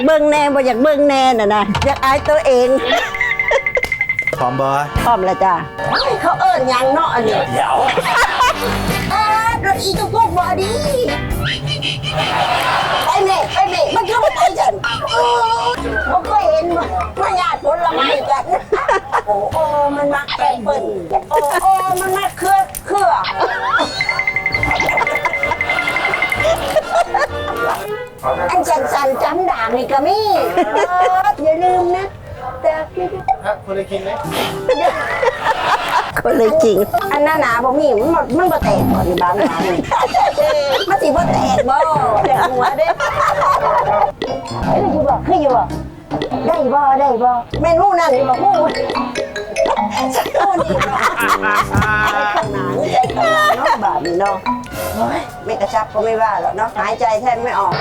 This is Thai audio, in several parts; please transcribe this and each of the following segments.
ากเบิ่งแน่บ่อยากเบิ่งแน่น่ะนะอยากอายตัวเองพร้อมบอพร้อมแล้วจ้าเขาเอิ้นหยังเนาะอันนี้เดี๋ยวอ่ารถอีตุกตุกบ่ดีไปแม่ไปแม่มันเข้าไปจันเออบ่เคยเห็นบ่มาญาติผลไม้กันโอ้โอ้มันมักแป้งเปิ้น จันสันจำด่างนี่ก็มีเอออย่าลืมนะแต่คนได้กินไหมคนเลยจริง อันนั้นหนาบ่มีมันบ่มันบ่แตกก่อนในบ้านหลานนี่มันสิบ่แตกบ่แตกหัวเด้คืออยู่บ่คืออยู่บ่ได้บ่ได้บ่แม่นฮู้นั่นนี่บ่ฮู้ นาะบาดนี่เนาะโอ้ยไม่กระชับก็ไม่ว่าหรอกเนาะหายใจแทบไม่ออก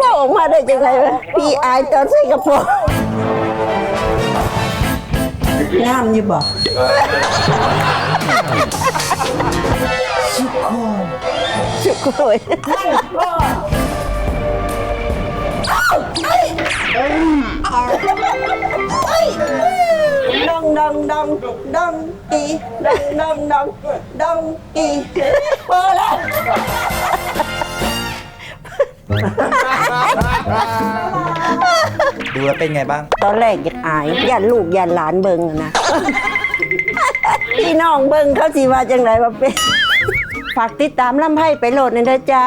เราออกมาได้จังไงวะพี่อายตอนใส่กระโปรงงามอยู่บอกชุกโคยดอง ดองดองดองกีดองดองดองดองกีพอแล้วดูแล้วเป็นไงบ้าง ตอนแรกอยากอายยันลูกยันหลานเบิงอะนะ พี่น้องเบิงเขาสิว่าจังไรว่าเป็น ฝากติดตามลำไพ่ไปโหลดในเด้อจ้า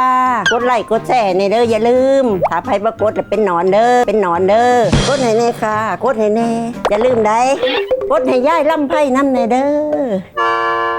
กดไลค์กดแชร์ในเด้ออย่าลืม ถ้าไพ่ประกดแล้วเป็นหนอนเด้อ เป็นหนอนเด้อ กดให้แน่ค่ะ กดให้แน่ อย่าลืมได้ กดให้ย่ายลำไพ่น้ำในเด้อ